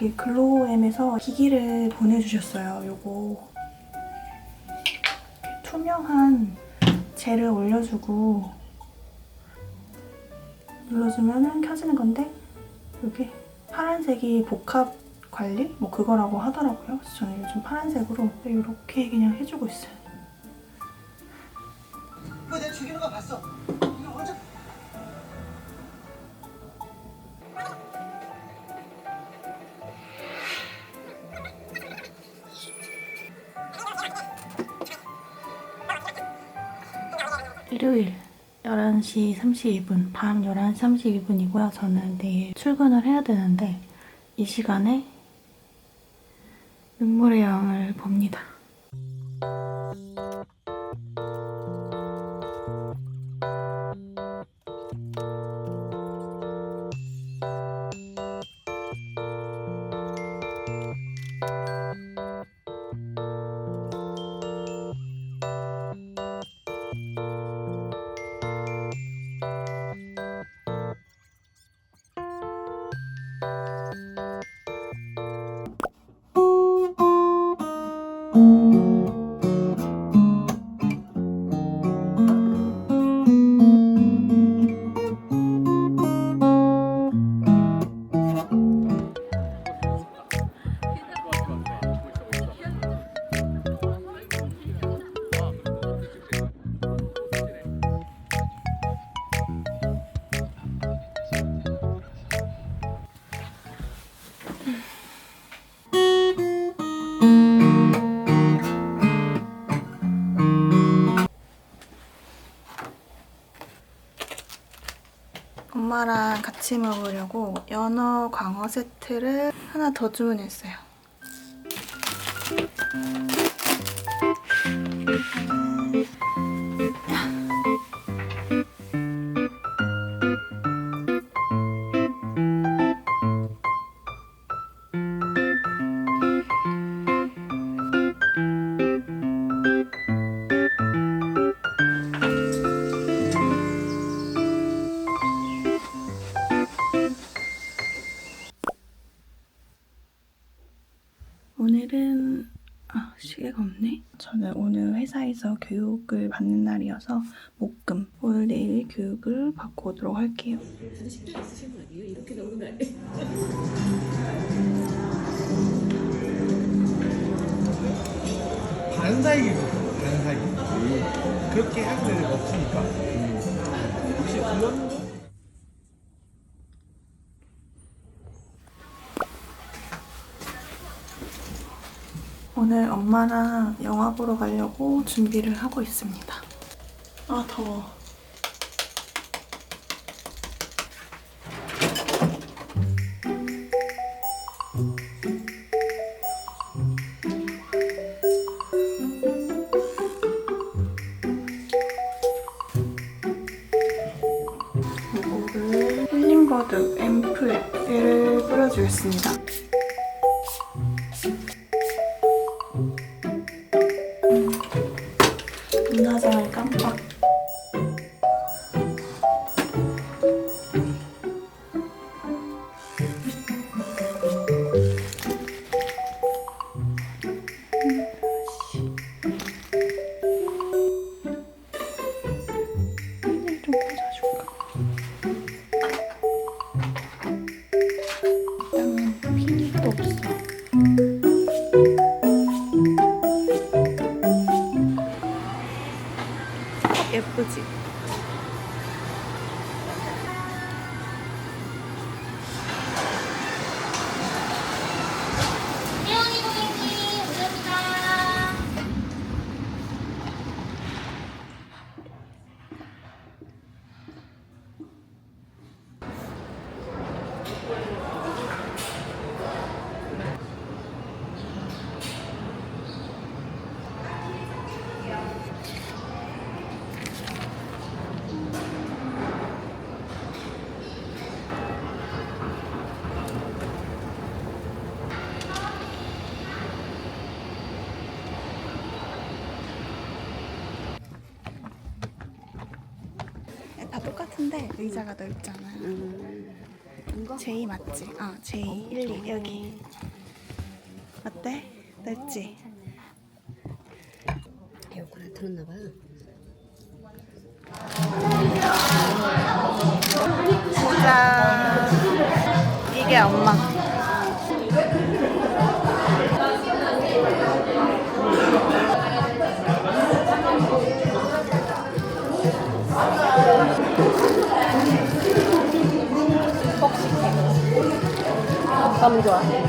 여기 글로엠에서 기기를 보내주셨어요. 요거 투명한 젤을 올려주고 눌러주면은 켜지는 건데 이게 파란색이 복합 관리? 뭐 그거라고 하더라고요. 그래서 저는 요즘 파란색으로 이렇게 그냥 해주고 있어요. 이거 내가 죽이는 거 봤어. 일요일 11시 32분, 밤 11시 32분이고요. 저는 내일 출근을 해야 되는데 이 시간에 눈물의 양을 봅니다. 엄마랑 같이 먹으려고 연어 광어 세트를 하나 더 주문했어요. 회사에서 교육을 받는 날이어서 목금 오늘 내일 교육을 받고 오도록 할게요. 반사이기죠. 반사이기. 그렇게 할 때는 없으니까. 혹시 그런 오늘 엄마랑 영화 보러 가려고 준비를 하고 있습니다. 아 더워. 이거를 힐링버드 앰플 를 뿌려주겠습니다. 문화생활 깜빡. 큰데 의자가 이거? 제이 맞지? 아 제이 1, 2 여기. 어때? 넓지? 에어컨 틀었나 봐요. 짠. 이게 엄마. 너무 좋아. 네.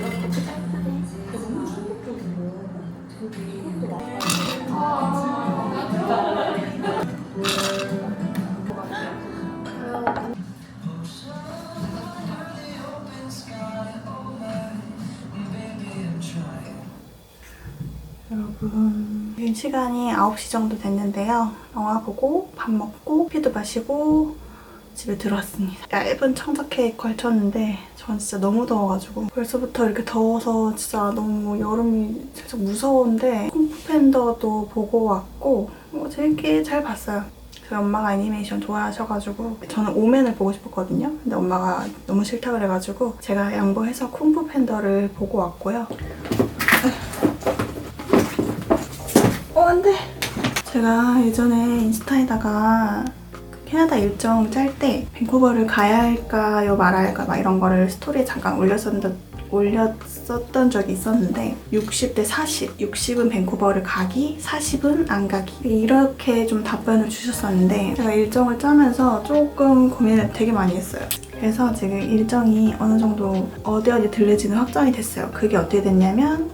여러분 지금 시간이 9시 정도 됐는데요. 영화 보고 밥 먹고 피도 마시고 집에 들어왔습니다. 얇은 청자켓 걸쳤는데 전 진짜 너무 더워가지고 벌써부터 이렇게 더워서 진짜 너무 여름이 살짝 무서운데 쿵푸팬더도 보고 왔고 뭐 재밌게 잘 봤어요. 저희 엄마가 애니메이션 좋아하셔가지고 저는 오맨을 보고 싶었거든요. 근데 엄마가 너무 싫다 그래가지고 제가 양보해서 쿵푸팬더를 보고 왔고요. 어, 안 돼. 제가 예전에 인스타에다가 그 캐나다 일정 짤 때 밴쿠버를 가야 할까요, 말아야 할까, 막 이런 거를 스토리에 잠깐 올렸었던, 올렸었던 적이 있었는데 60대 40, 60은 밴쿠버를 가기, 40은 안 가기 이렇게 좀 답변을 주셨었는데 제가 일정을 짜면서 조금 고민을 되게 많이 했어요. 그래서 지금 일정이 어느 정도 어디 어디 들릴지는 확정이 됐어요. 그게 어떻게 됐냐면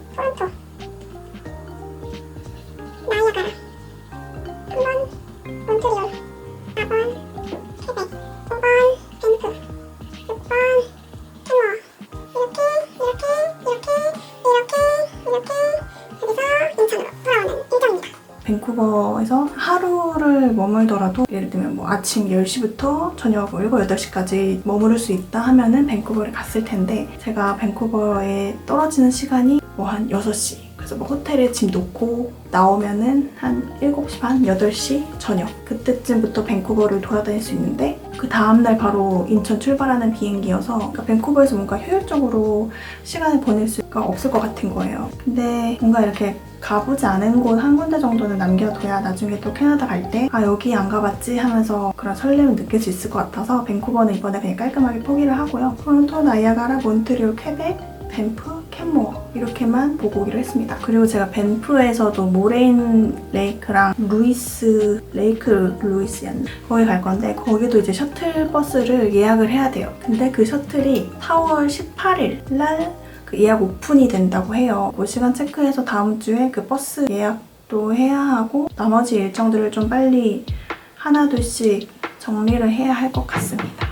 밴쿠버에서 하루를 머물더라도 예를 들면 뭐 아침 10시부터 저녁 7, 8시까지 머무를 수 있다 하면은 밴쿠버를 갔을 텐데 제가 밴쿠버에 떨어지는 시간이 뭐 한 6시 그래서 뭐 호텔에 짐 놓고 나오면은 한 7시 반, 8시 저녁 그때쯤부터 밴쿠버를 돌아다닐 수 있는데 그 다음날 바로 인천 출발하는 비행기여서 그러니까 밴쿠버에서 뭔가 효율적으로 시간을 보낼 수가 없을 것 같은 거예요. 근데 뭔가 이렇게 가보지 않은 곳 한 군데 정도는 남겨둬야 나중에 또 캐나다 갈 때 아 여기 안 가봤지 하면서 그런 설렘을 느낄 수 있을 것 같아서 밴쿠버는 이번에 그냥 깔끔하게 포기를 하고요. 토론토, 나이아가라, 몬트리올, 퀘벡, 밴프, 캔모어 이렇게만 보고 오기로 했습니다. 그리고 제가 밴프에서도 모레인 레이크랑 루이스 레이크 루이스였나 거기 갈 건데 거기도 이제 셔틀 버스를 예약을 해야 돼요. 근데 그 셔틀이 4월 18일 날 그 예약 오픈이 된다고 해요. 그 시간 체크해서 다음 주에 그 버스 예약도 해야 하고 나머지 일정들을 좀 빨리 하나둘씩 정리를 해야 할 것 같습니다.